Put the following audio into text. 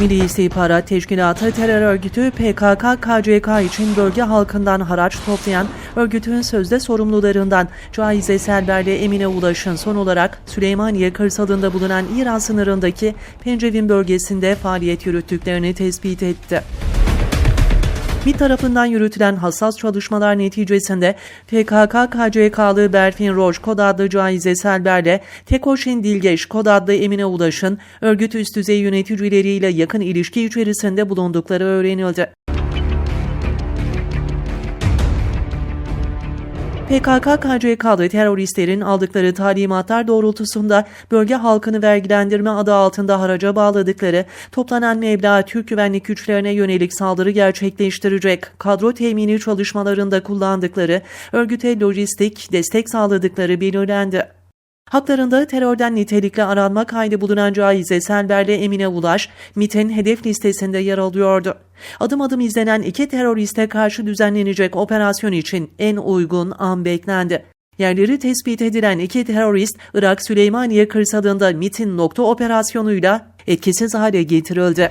Milli İstihbarat Teşkilatı terör örgütü PKK-KCK için bölge halkından haraç toplayan örgütün sözde sorumlularından Caize Selber'le Emine Ulaş'ın son olarak Süleymaniye kırsalında bulunan İran sınırındaki Pencevin bölgesinde faaliyet yürüttüklerini tespit etti. MİT tarafından yürütülen hassas çalışmalar neticesinde PKK-KCK'lı Berfin Roj kod adlı Caize Selber'le Tekoşin Dilgeç kod adlı Emine Ulaş'ın örgüt üst düzey yöneticileriyle yakın ilişki içerisinde bulundukları öğrenildi. PKK-KCK'lı teröristlerin aldıkları talimatlar doğrultusunda bölge halkını vergilendirme adı altında haraca bağladıkları, toplanan meblağ Türk güvenlik güçlerine yönelik saldırı gerçekleştirecek kadro temini çalışmalarında kullandıkları, örgüte lojistik destek sağladıkları belirlendi. Haklarında terörden nitelikli aranma kaydı bulunan Caize Selber'le Emine Ulaş, MİT'in hedef listesinde yer alıyordu. Adım adım izlenen iki teröriste karşı düzenlenecek operasyon için en uygun an beklendi. Yerleri tespit edilen iki terörist, Irak Süleymaniye kırsalında MİT'in nokta operasyonuyla etkisiz hale getirildi.